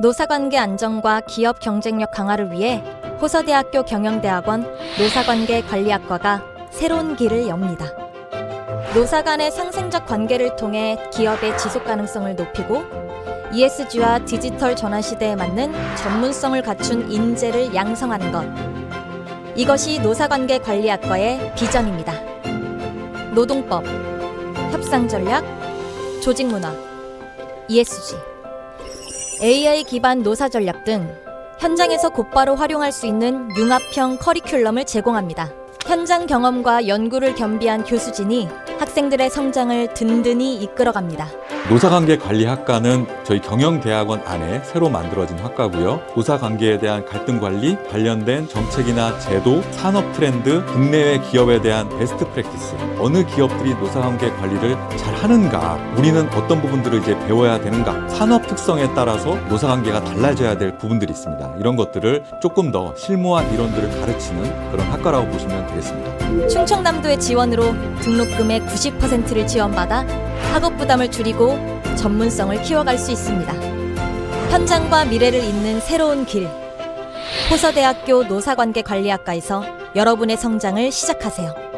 노사관계 안정과 기업 경쟁력 강화를 위해 호서대학교 경영대학원 노사관계 관리학과가 새로운 길을 엽니다. 노사 간의 상생적 관계를 통해 기업의 지속 가능성을 높이고 ESG와 디지털 전환 시대에 맞는 전문성을 갖춘 인재를 양성하는 것. 이것이 노사관계 관리학과의 비전입니다. 노동법, 협상 전략, 조직 문화, ESG, AI 기반 노사 전략 등 현장에서 곧바로 활용할 수 있는 융합형 커리큘럼을 제공합니다. 현장 경험과 연구를 겸비한 교수진이 학생들의 성장을 든든히 이끌어갑니다. 노사관계관리학과는 저희 경영대학원 안에 새로 만들어진 학과고요. 노사관계에 대한 갈등 관리, 관련된 정책이나 제도, 산업 트렌드, 국내외 기업에 대한 베스트 프랙티스, 어느 기업들이 노사관계 관리를 잘 하는가, 우리는 어떤 부분들을 이제 배워야 되는가, 산업 특성에 따라서 노사관계가 달라져야 될 부분들이 있습니다. 이런 것들을 조금 더 실무한 이론들을 가르치는 그런 학과라고 보시면 되겠습니다. 충청남도의 지원으로 등록금의 90%를 지원받아 학업 부담을 줄이고 전문성을 키워갈 수 있습니다. 현장과 미래를 잇는 새로운 길. 호서대학교 노사관계관리학과에서 여러분의 성장을 시작하세요.